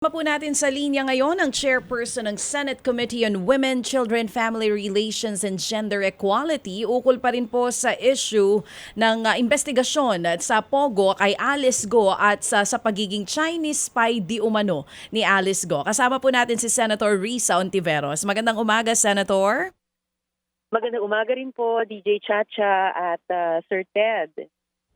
Kasama po natin sa linya ngayon ang chairperson ng Senate Committee on Women, Children, Family Relations and Gender Equality ukol pa rin po sa issue ng uh, investigasyon sa Pogo kay Alice Go at sa, sa pagiging Chinese spy di umano ni Alice Go. Kasama po natin si Senator Risa Ontiveros. Magandang umaga, Senator. Magandang umaga rin po, DJ Chacha at uh, Sir Ted.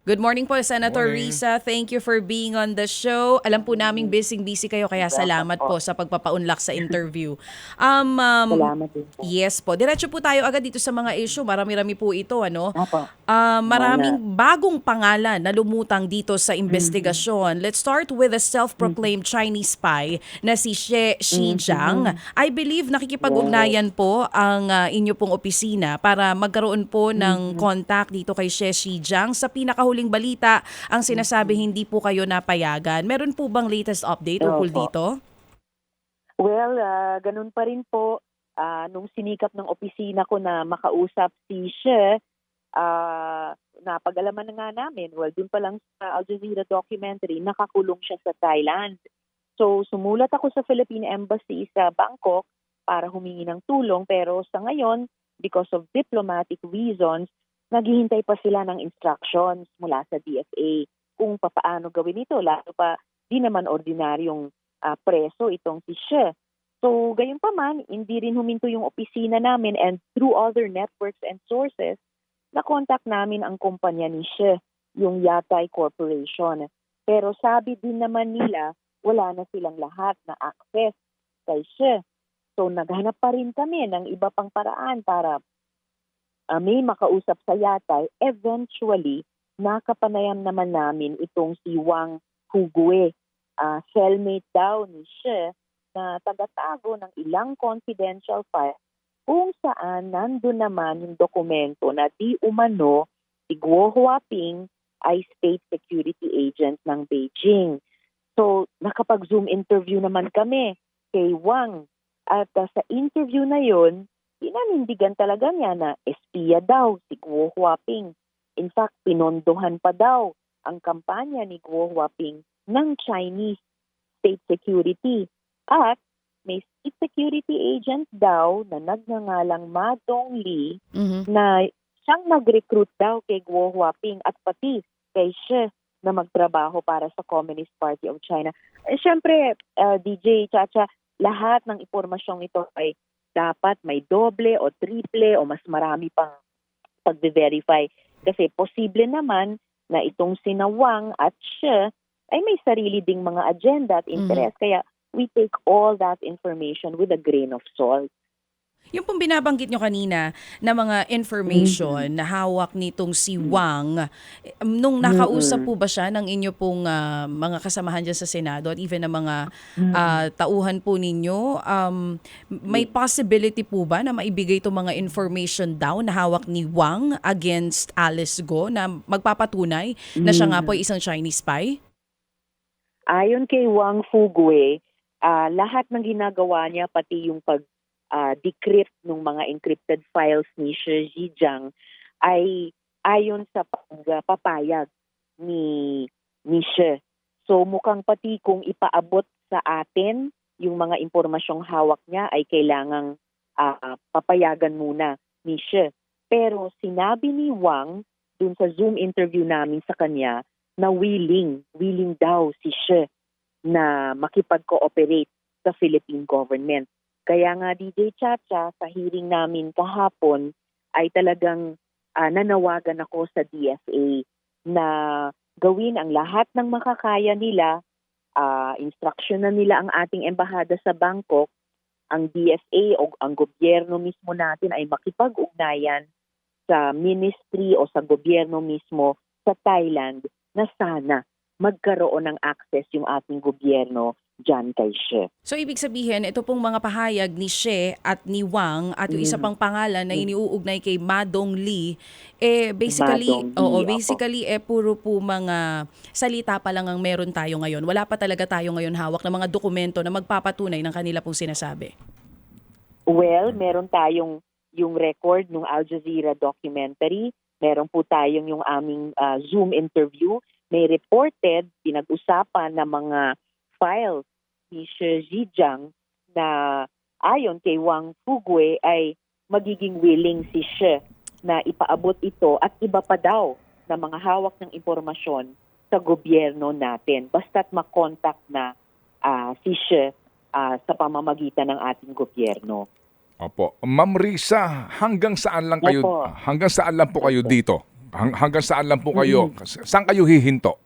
Good morning po, Senator Morning. Risa. Thank you for being on the show. Alam po naming busy-busy kayo kaya salamat po sa pagpapaunlak sa interview. Um, um, Salamat din po. Yes po. Diretso po tayo agad dito sa mga issue. Marami-rami po ito, ano? Ah, maraming bagong pangalan na lumutang dito sa investigasyon. Let's start with a self-proclaimed Chinese spy na si She Xijang. I believe nakikipag-ugnayan po ang ah, inyo pong opisina para magkaroon po ng contact dito kay She Xijang. Sa pinakahuling balita, ang sinasabi hindi po kayo napayagan. Meron po bang latest update ukol Opo. dito? Well, ah, ganun pa rin po. Ah, nung sinikap ng opisina ko na makausap si She, ah, napag-alaman na nga namin, well, dun pa lang sa Al Jazeera documentary, nakakulong siya sa Thailand. So, sumulat ako sa Philippine Embassy sa Bangkok para humingi ng tulong, pero sa ngayon, because of diplomatic reasons, naghihintay pa sila ng instructions mula sa DFA kung papaano gawin ito, lalo pa di naman ordinaryong ah, preso itong si She. So, gayon pa man, hindi rin huminto yung opisina namin and through other networks and sources, na-contact namin ang kumpanya ni She, yung Yatay Corporation. Pero sabi din naman nila, wala na silang lahat na access kay She. So, naghanap pa rin kami ng iba pang paraan para ah, may makausap sa Yatay. Eventually, nakapanayam naman namin itong si Wang Hugue, ah, cellmate daw ni She na tagatago ng ilang confidential file kung saan nandun naman yung dokumento na di umano si Guo Huaping ay state security agent ng Beijing. So, nakapag-Zoom interview naman kami kay Wang. At uh, sa interview na yon, pinanindigan talaga niya na espiya daw si Guo Huaping. In fact, pinondohan pa daw ang kampanya ni Guo Huaping ng Chinese state security. At may state security agent daw na nagngangalang Ma Dongli Mhm. na siyang nag-recruit daw kay Guo Huaping at pati kay She na magtrabaho para sa Communist Party of China. Eh, Siyempre, uh, DJ Chacha, lahat ng impormasyong ito ay dapat may doble o triple o mas marami pang pag-verify. Kasi posible naman na itong sinawang at She ay may sarili ding mga agenda at interest. Kaya we take all that information with a grain of salt. Yung pong binabanggit nyo kanina na mga information na hawak nitong si Wang, eh, nung nakausap po ba siya ng inyo pong ah, mga kasamahan dyan sa Senado at even ng mga ah, tauhan po ninyo, um, may possibility po ba na maibigay itong mga information daw na hawak ni Wang against Alice Go na magpapatunay na siya nga po ay isang Chinese spy? Ayon kay Wang Fugue, ah, lahat ng ginagawa niya, pati yung pag ah, decrypt ng mga encrypted files ni Shi Zhejiang ay ayon sa pagpapayag ni ni Shi. So mukhang pati kung ipaabot sa atin yung mga impormasyong hawak niya ay kailangang ah, papayagan muna ni Shi. Pero sinabi ni Wang dun sa Zoom interview namin sa kanya na willing, willing daw si She na makipag-cooperate sa Philippine government. Kaya nga DJ Chacha, sa hearing namin kahapon ay talagang ah, nanawagan ako sa DFA na gawin ang lahat ng makakaya nila, ah, instruction na nila ang ating embahada sa Bangkok, ang DFA o ang gobyerno mismo natin ay makipag-ugnayan sa ministry o sa gobyerno mismo sa Thailand na sana magkaroon ng access yung ating gobyerno dyan kay She. So ibig sabihin, ito pong mga pahayag ni She at ni Wang at yung isa pang pangalan na iniuugnay kay Madong Lee, eh basically, Madong Lee, oo, basically eh puro po mga salita pa lang ang meron tayo ngayon. Wala pa talaga tayo ngayon hawak ng mga dokumento na magpapatunay ng kanila pong sinasabi. Well, meron tayong yung record ng Al Jazeera documentary. Meron po tayong yung aming ah, Zoom interview. May reported, pinag-usapan na mga files ni Shi Zhejiang na ayon kay Wang Fugwe ay magiging willing si Shi na ipaabot ito at iba pa daw na mga hawak ng impormasyon sa gobyerno natin basta't makontak na ah, si Shi ah, sa pamamagitan ng ating gobyerno. Opo. Ma'am Risa, hanggang saan lang kayo Opo. hanggang saan lang po kayo Opo. dito? Hang- hanggang saan lang po kayo? Saan kayo hihinto?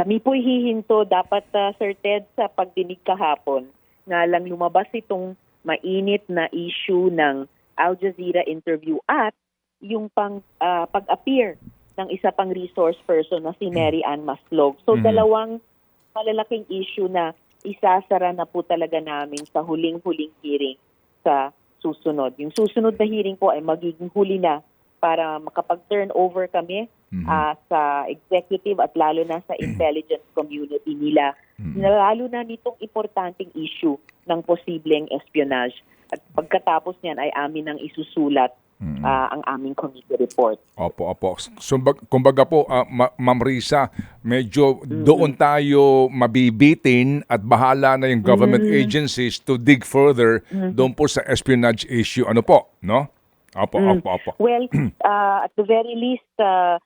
Kami po hihinto dapat uh, Sir Ted sa pagdinig kahapon nga lang lumabas itong mainit na issue ng Al Jazeera interview at yung pang ah, pag-appear ng isa pang resource person na si Mary Ann Maslog. So Mhm. dalawang malalaking issue na isasara na po talaga namin sa huling-huling hearing sa susunod. Yung susunod na hearing po ay magiging huli na para makapag-turn over kami Mhm. ah, sa executive at lalo na sa intelligence community nila. Mhm. Lalo na nitong importanteng issue ng posibleng espionage. At pagkatapos niyan ay amin ang isusulat Mhm. ah, ang aming committee report. Opo, opo. So, bag- kumbaga po, ah, Ma- Ma'am Risa, medyo doon tayo mabibitin at bahala na yung government agencies to dig further doon po sa espionage issue. Ano po, no? Opo, Mm. opo, opo. Well, ah, at the very least, ah,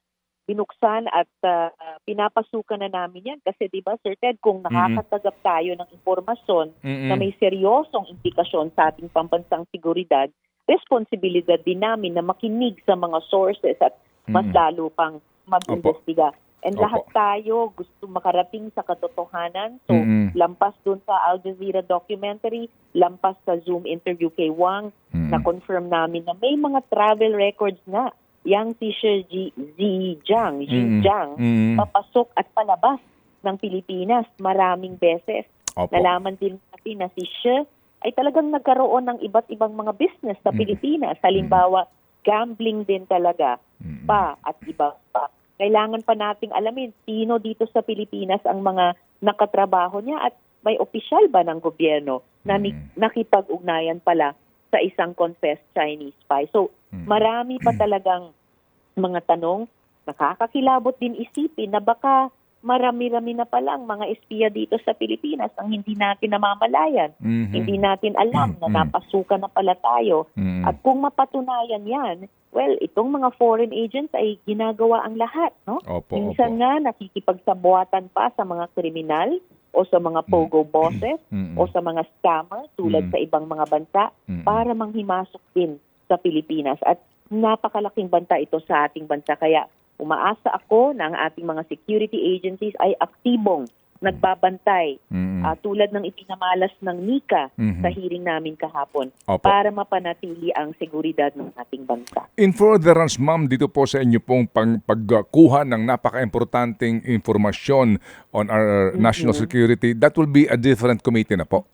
binuksan at ah, pinapasukan na namin yan. Kasi di ba, Sir Ted, kung nakakatagap tayo ng impormasyon Mm-mm. na may seryosong implikasyon sa ating pambansang seguridad, responsibilidad din namin na makinig sa mga sources at mas Mm-mm. lalo pang mag-imbestiga. And Opo. lahat tayo gusto makarating sa katotohanan. So, Mm-mm. lampas dun sa Al Jazeera documentary, lampas sa Zoom interview kay Wang, Mm-mm. na-confirm namin na may mga travel records na yang si Shi Ji- Zhejiang, Mm-mm. Zhejiang, Mm-mm. papasok at palabas ng Pilipinas maraming beses. Opo. Nalaman din natin na si Shi ay talagang nagkaroon ng iba't ibang mga business sa. Pilipinas. Halimbawa, gambling din talaga pa at iba pa. Kailangan pa nating alamin sino dito sa Pilipinas ang mga nakatrabaho niya at may opisyal ba ng gobyerno na ni- Mm. nakipag-ugnayan pala sa isang confessed Chinese spy. So, Mm. marami pa talagang mga tanong. Nakakakilabot din isipin na baka marami-rami na palang mga espiya dito sa Pilipinas ang hindi natin namamalayan. Mhm. Hindi natin alam na Mm. napasukan na pala tayo. Mm. At kung mapatunayan yan, well, itong mga foreign agents ay ginagawa ang lahat, no? Opo, Minsan opo. nga nakikipagsabuatan pa sa mga kriminal o sa mga pogo bosses Mm-mm. o sa mga scammer tulad Mm. sa ibang mga bansa para manghimasok din sa Pilipinas. At napakalaking banta ito sa ating bansa. Kaya umaasa ako na ang ating mga security agencies ay aktibong nagbabantay Mm-mm. ah, tulad ng ipinamalas ng NICA Mhm. sa hearing namin kahapon Opo. para mapanatili ang seguridad ng ating bansa. In furtherance, ma'am, dito po sa inyo pong pang, pagkuha ng napaka-importanting informasyon on our national security, that will be a different committee na po.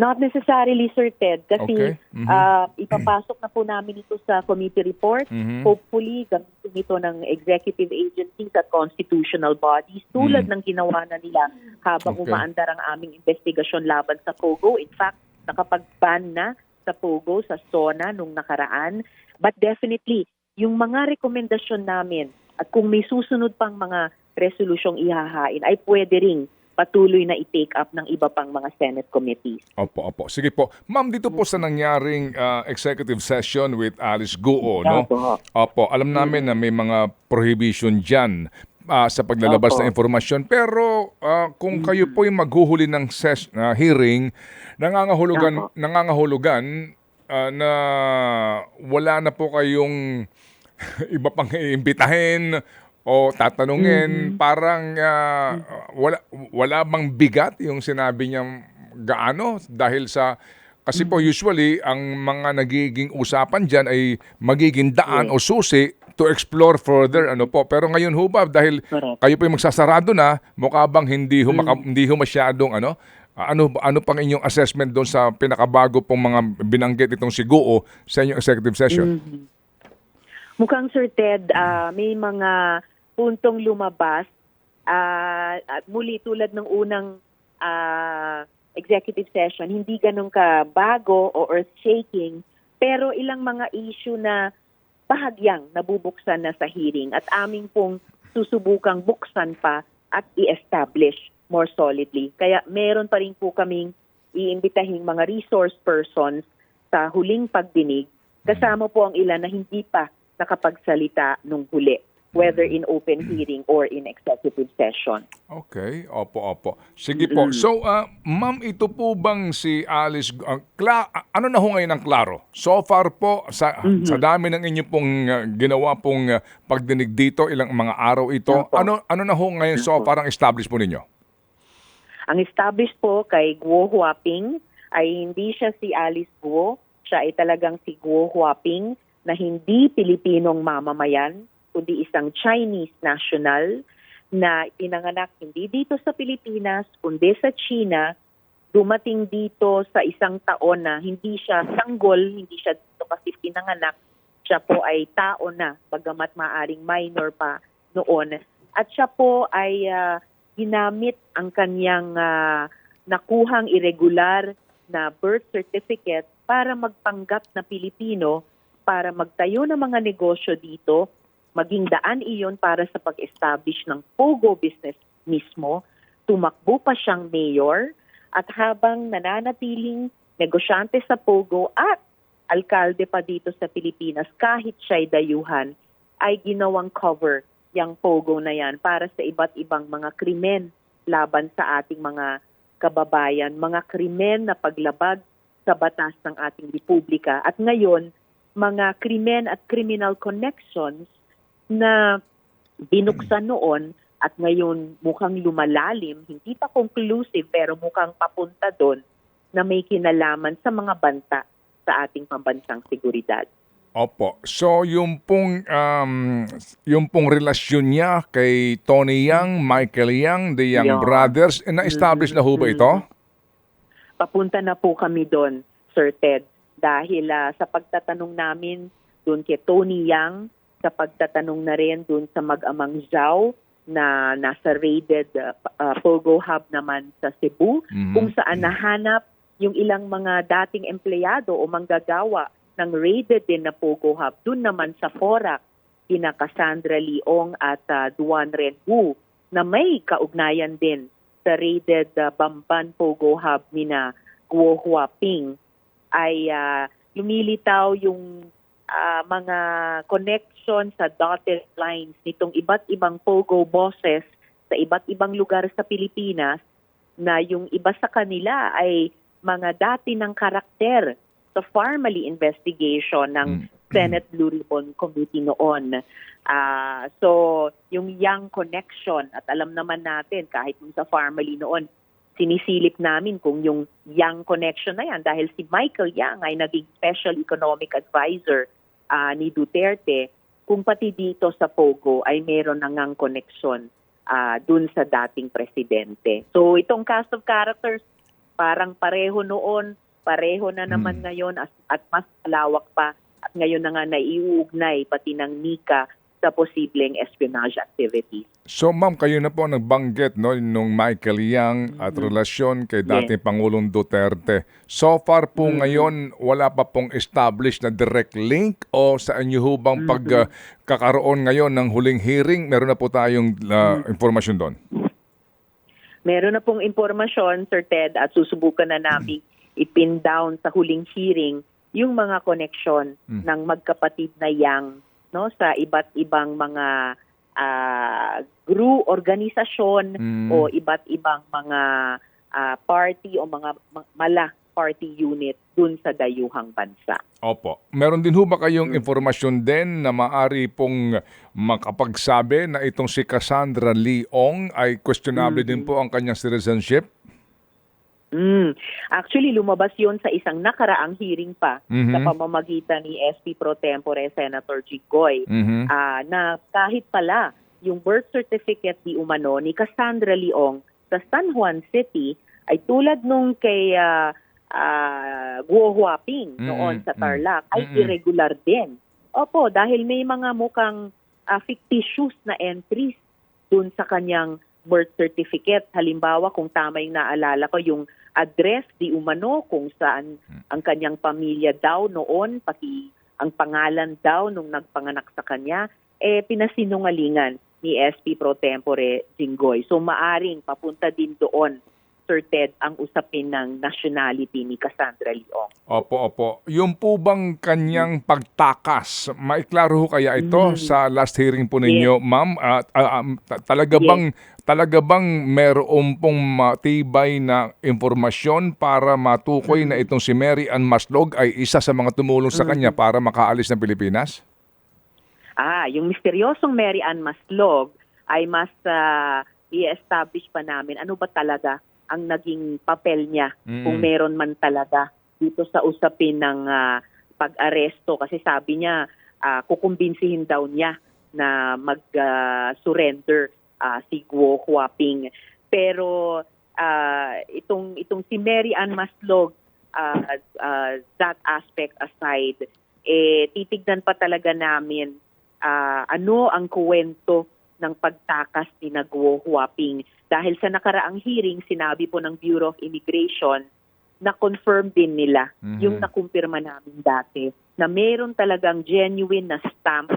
Not necessarily, Sir Ted, kasi Okay. Mhm. ah, ipapasok na po namin ito sa committee report. Mhm. Hopefully, gamitin ito ng executive agencies at constitutional bodies tulad ng ginawa na nila habang. Okay. umaandar ang aming investigasyon laban sa POGO. In fact, nakapag-ban na sa POGO sa SONA nung nakaraan. But definitely, yung mga rekomendasyon namin at kung may susunod pang mga resolusyong ihahain ay pwede ring patuloy na i-take up ng iba pang mga Senate committees. Opo, opo. Sige po. Ma'am, dito po sa nangyaring ah, executive session with Alice Guo, no? Opo. Opo, alam namin na may mga prohibition dyan ah, sa paglalabas Opo. ng informasyon. Pero ah, kung kayo po yung maghuhuli ng ses- ah, hearing, nangangahulugan, Opo. nangangahulugan ah, na wala na po kayong iba pang iimbitahin o tatanungin. Parang ah, wala, wala bang bigat yung sinabi niyang gaano dahil sa kasi po usually ang mga nagiging usapan diyan ay magiging daan o susi to explore further ano po pero ngayon ho ba dahil Correct. kayo po yung magsasarado na mukha bang hindi ho maka- hindi ho masyadong ano ano ano pang inyong assessment doon sa pinakabago pong mga binanggit itong siguo sa inyong executive session Mhm. Mukhang Sir Ted, ah, may mga puntong lumabas ah, at muli tulad ng unang ah, executive session, hindi ganun ka bago o earth-shaking, pero ilang mga issue na bahagyang nabubuksan na sa hearing at aming pong susubukang buksan pa at i-establish more solidly. Kaya meron pa rin po kaming iimbitahing mga resource persons sa huling pagdinig, kasama po ang ilan na hindi pa nakapagsalita nung huli, whether in open hearing or in executive session. Okay, opo, opo. Sige po. So, ah, ma'am, ito po bang si Alice, ah, Cla- ah, ano na ho ngayon ang klaro? So far po, sa, sa dami ng inyo pong ah, ginawa pong ah, pagdinig dito, ilang mga araw ito, Opo. ano ano na ho ngayon so far ang established po ninyo? Ang established po kay Guo Huaping ay hindi siya si Alice Guo, siya ay talagang si Guo Huaping na hindi Pilipinong mamamayan, kundi isang Chinese national na pinanganak hindi dito sa Pilipinas, kundi sa China, dumating dito sa isang taon na hindi siya sanggol, hindi siya dito kasi pinanganak, siya po ay tao na, bagamat maaring minor pa noon. At siya po ay ah, ginamit ang kanyang ah, nakuhang irregular na birth certificate para magpanggap na Pilipino, para magtayo ng mga negosyo dito, maging daan iyon para sa pag-establish ng Pogo business mismo, tumakbo pa siyang mayor, at habang nananatiling negosyante sa Pogo at alkalde pa dito sa Pilipinas, kahit siya'y dayuhan, ay ginawang cover yung Pogo na yan para sa iba't ibang mga krimen laban sa ating mga kababayan, mga krimen na paglabag sa batas ng ating republika. At ngayon, mga krimen at criminal connections na binuksan noon at ngayon mukhang lumalalim, hindi pa conclusive pero mukhang papunta doon na may kinalaman sa mga banta sa ating pambansang seguridad. Opo. So, yung pong, um, yung pong relasyon niya kay Tony Yang, Michael Yang, the Yang Yeah. Brothers, eh, na-establish na ho ba ito? Papunta na po kami doon, Sir Ted, dahil ah, sa pagtatanong namin doon kay Tony Yang, sa pagtatanong na rin doon sa mag-amang Zhao na nasa raided ah, Pogo Hub naman sa Cebu, Mhm. kung saan nahanap yung ilang mga dating empleyado o manggagawa ng raided din na Pogo Hub. Doon naman sa Porac, kina Cassandra Leong at ah, Duan Renwu na may kaugnayan din sa raided ah, Bamban Pogo Hub ni na Guo Huaping ay ah, lumilitaw yung ah, mga connection sa dotted lines nitong iba't ibang Pogo bosses sa iba't ibang lugar sa Pilipinas na yung iba sa kanila ay mga dati ng karakter sa Farmally investigation ng Mm. Senate Blue Ribbon Committee noon. Ah, so, yung Young Connection, at alam naman natin, kahit yung sa Farmally noon, sinisilip namin kung yung Young Connection na yan dahil si Michael Yang ay naging Special Economic Advisor ah, ni Duterte, kung pati dito sa Pogo ay meron na ngang connection ah, dun sa dating presidente. So itong cast of characters, parang pareho noon, pareho na naman Hmm. ngayon at mas malawak pa at ngayon na nga naiuugnay pati ng Nika sa posibleng espionage activities. So ma'am, kayo na po ang nagbanggit no, nung Michael Yang at relasyon kay dating Pangulong Duterte. So far po ngayon, wala pa pong established na direct link o sa inyo ho bang pagkakaroon ngayon ng huling hearing, meron na po tayong uh, informasyon doon? Meron na pong impormasyon, Sir Ted, at susubukan na namin ipin down sa huling hearing yung mga koneksyon Mm. ng magkapatid na yang no sa iba't ibang mga ah, group organisasyon Mm. o iba't ibang mga ah, party o mga ma- mala party unit dun sa dayuhang bansa. Opo. Meron din ho ba kayong informasyon din na maari pong makapagsabi na itong si Cassandra Leong ay questionable din po ang kanyang citizenship? Mm. Actually, lumabas yon sa isang nakaraang hearing pa Mhm. sa pamamagitan ni SP Pro Tempore Senator Jigoy Mhm. ah, na kahit pala yung birth certificate di umano ni Cassandra Leong sa San Juan City ay tulad nung kay ah, ah, Guo Huaping Mm, noon sa mm, Tarlac ay mm, mm. irregular din. Opo, dahil may mga mukhang ah, fictitious na entries dun sa kanyang birth certificate. Halimbawa, kung tama yung naalala ko, yung address di umano kung saan ang kanyang pamilya daw noon, pati ang pangalan daw nung nagpanganak sa kanya, eh pinasinungalingan ni SP Pro Tempore Jinggoy. So maaring papunta din doon, Sir Ted, ang usapin ng nationality ni Cassandra Leong. Opo, opo. Yung po bang kanyang pagtakas, maiklaro ho kaya ito Mm. sa last hearing po ninyo, ma'am? At ah, um, ta- talaga Yes. bang talaga bang meron pong matibay na impormasyon para matukoy na itong si Mary Ann Maslog ay isa sa mga tumulong sa kanya para makaalis ng Pilipinas? Ah, yung misteryosong Mary Ann Maslog ay mas ah, i-establish pa namin ano ba talaga ang naging papel niya Mm. kung meron man talaga dito sa usapin ng ah, pag-aresto kasi sabi niya ah, kukumbinsihin daw niya na mag-surrender ah, si Guo Huaping. Pero ah, itong itong si Mary Ann Maslog ah, ah, that aspect aside eh titignan pa talaga namin ah, ano ang kuwento ng pagtakas ni Guo Huaping dahil sa nakaraang hearing sinabi po ng Bureau of Immigration na confirm din nila Mhm. yung nakumpirma namin dati na meron talagang genuine na stamp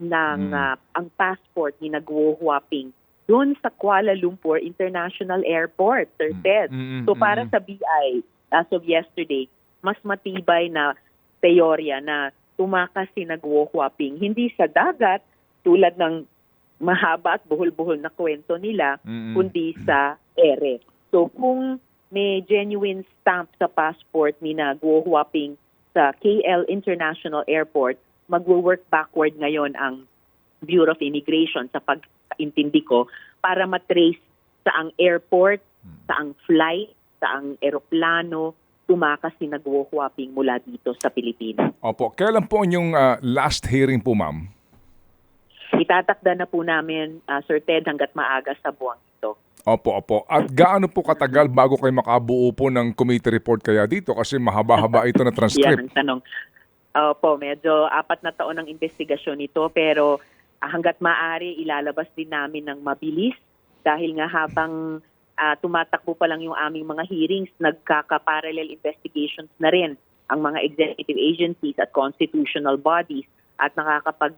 ng Mm. ah, ang passport ni Guo Huaping doon sa Kuala Lumpur International Airport, Sir Ted. Mm, So mm, para mm. sa BI, as of yesterday, mas matibay na teorya na tumakas si Guo Huaping hindi sa dagat tulad ng mahaba at buhol-buhol na kwento nila, Mm, mm. kundi sa ere. So kung may genuine stamp sa passport ni na Guo Huaping sa KL International Airport, magwo-work backward ngayon ang Bureau of Immigration sa pagkaintindi ko para matrace sa ang airport, sa ang flight, sa ang eroplano, tumakas si Guo Huaping mula dito sa Pilipinas. Opo. Kailan po yung ah, last hearing po, ma'am? Itatakda na po namin, ah, Sir Ted, hanggat maaga sa buwang ito. Opo, opo. At gaano po katagal bago kayo makabuo po ng committee report kaya dito? Kasi mahaba-haba ito na Yan transcript. ang tanong. Opo, medyo apat na taon ang investigasyon nito pero ah, hanggat maaari ilalabas din namin ng mabilis dahil nga habang ah, tumatakbo pa lang yung aming mga hearings, nagkaka-parallel investigations na rin ang mga executive agencies at constitutional bodies at nakakapag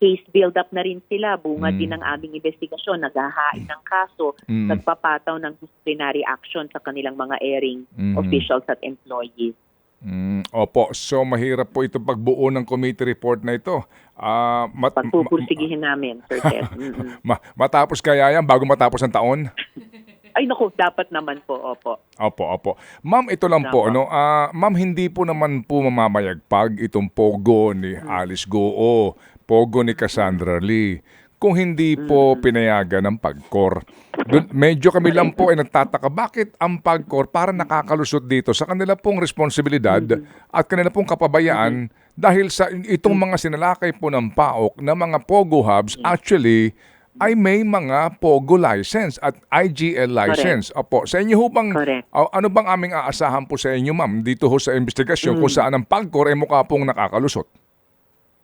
case build up na rin sila, bunga Mm. din ng aming investigasyon, naghahain ng kaso, Mm. nagpapataw ng disciplinary action sa kanilang mga airing Mhm. officials at employees. Mm, opo. So mahirap po ito pagbuo ng committee report na ito. Ah, mat- pagpupursigihin namin, Sir Ted. Mm-mm. ma- matapos kaya yan bago matapos ang taon? Ay, naku, dapat naman po, opo. Opo, opo. Ma'am, ito lang po, Opo. ano, ah, ma'am, hindi po naman po mamamayagpag itong pogo ni Alice Goo, pogo ni Cassandra Lee, kung hindi po pinayagan ng pagkor. Dun, medyo kami lang po ay nagtataka, bakit ang pagkor para nakakalusot dito sa kanila pong responsibilidad at kanila pong kapabayaan dahil sa itong mga sinalakay po ng PAOK na mga pogo hubs, actually, ay may mga POGO license at IGL license. Opo, sa inyo ho bang, Correct. Ah, ano bang aming aasahan po sa inyo ma'am dito ho sa investigasyon kung saan ang pagkor ay mukha pong nakakalusot?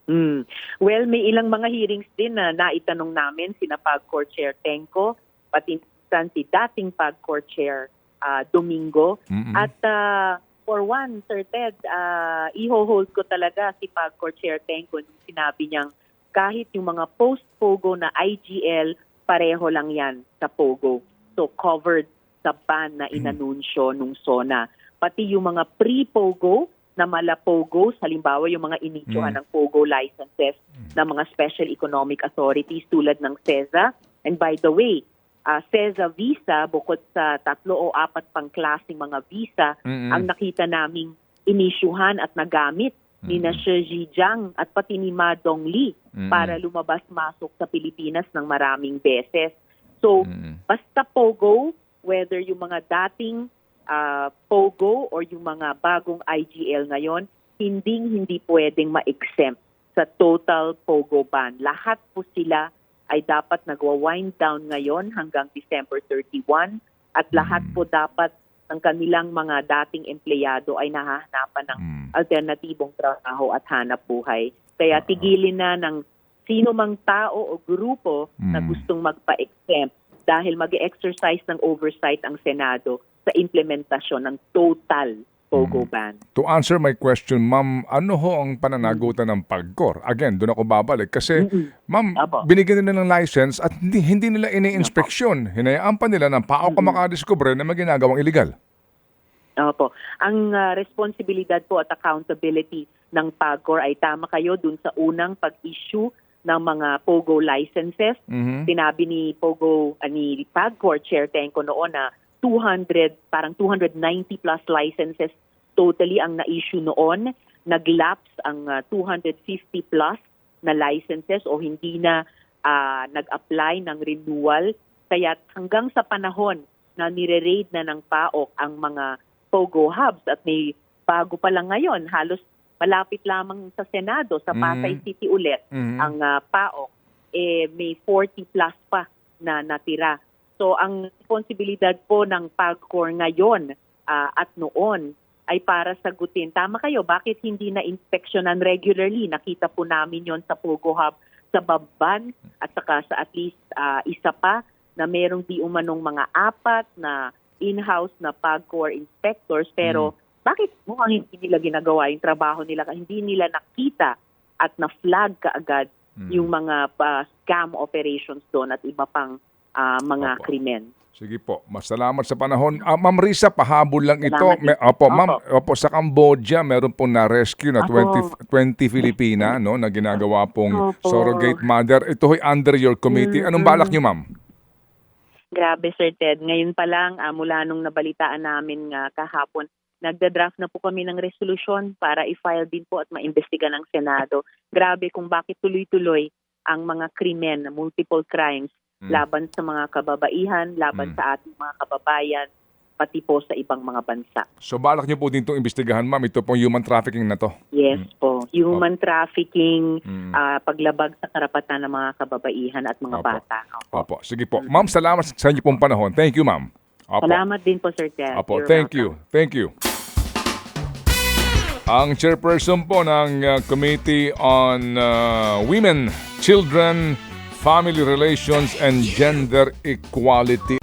Mm. Well, may ilang mga hearings din na naitanong namin sina PAGCOR Chair Tenko, pati si dating PAGCOR Chair ah, Domingo. Mm-mm. At ah, for one, Sir Ted, uh, iho-hold ko talaga si PAGCOR Chair Tenko nung sinabi niyang kahit yung mga post-POGO na IGL, pareho lang yan sa POGO. So covered sa ban na inanunsyo nung SONA. Pati yung mga pre-POGO na mala POGO, halimbawa yung mga inisyuhan Mm. ng POGO licenses ng mga special economic authorities tulad ng CESA. And by the way, ah, CESA visa, bukod sa tatlo o apat pang klaseng mga visa, Mm-mm. ang nakita naming inisyuhan at nagamit ni na Shi Zhejiang at pati ni Ma Dongli Mm-mm. para lumabas-masok sa Pilipinas ng maraming beses. So, Mm-mm. basta POGO, whether yung mga dating ah, POGO or yung mga bagong IGL ngayon, hindi hindi pwedeng ma-exempt sa total POGO ban. Lahat po sila ay dapat nagwa-wind down ngayon hanggang December 31 at lahat po dapat ng kanilang mga dating empleyado ay nahahanapan ng Mm. Alternatibong trabaho at hanap buhay. Kaya tigilin na ng sino mang tao o grupo na Mm. gustong magpa-exempt dahil mag exercise ng oversight ang Senado sa implementasyon ng total POGO ban. To answer my question, ma'am, ano ho ang pananagutan ng PAGCOR? Again, doon ako babalik. Kasi, ma'am, Apo. binigyan nila ng license at hindi, hindi nila ini-inspeksyon. Hinayaan pa nila ng pao ka makadiscover na may ginagawang illegal. Opo. Ang ah, responsibilidad po at accountability ng PAGCOR ay tama kayo dun sa unang pag-issue ng mga POGO licenses. Mhm. Sinabi ni POGO, ah, ni PAGCOR Chair Tenko noon na 200, parang 290 plus licenses totally ang na-issue noon. Nag-lapse ang ah, 250 plus na licenses o hindi na ah, nag-apply ng renewal. Kaya hanggang sa panahon na nire-raid na ng PAOK ang mga POGO hubs at may bago pa lang ngayon, halos malapit lamang sa Senado, sa Pasay Mhm. City ulit, Mhm. ang ah, PAOK, eh, may 40 plus pa na natira. So ang responsibilidad po ng PAGCOR ngayon ah, at noon ay para sagutin. Tama kayo, bakit hindi na inspeksyonan regularly? Nakita po namin yon sa Pogo Hub sa Babban at saka sa at least ah, isa pa na merong di umanong mga apat na in-house na PAGCOR inspectors pero bakit mukhang hindi nila ginagawa yung trabaho nila hindi nila nakita at na-flag kaagad Mm. yung mga ah, scam operations doon at iba pang ah, mga Opo. krimen. Sige po. Masalamat sa panahon. Ah, Ma'am Risa, pahabol lang ito. May, opo, ma'am, Opo. sa Cambodia, meron pong na-rescue na 20, Opo. 20 Filipina no, na ginagawa pong Opo. surrogate mother. Ito ho'y under your committee. Anong balak niyo, ma'am? Grabe Sir Ted, ngayon pa lang ah, mula nung nabalitaan namin nga kahapon, nagda-draft na po kami ng resolusyon para i-file din po at maimbestiga ng Senado. Grabe kung bakit tuloy-tuloy ang mga krimen, multiple crimes Mm. laban sa mga kababaihan, laban Mm. sa ating mga kababayan, pati po sa ibang mga bansa. So balak niyo po din itong imbestigahan, ma'am. Ito pong human trafficking na to. Yes po. Human trafficking, Mm. ah, paglabag sa karapatan ng mga kababaihan at mga Opo. bata. Opo. Opo, sige po. Ma'am, salamat sa inyo pong panahon. Thank you, ma'am. Opo. Salamat din po Sir Ted. Opo, You're thank welcome. you. Thank you. Ang chairperson po ng uh, Committee on uh, Women, Children, Family Relations and Gender Equality.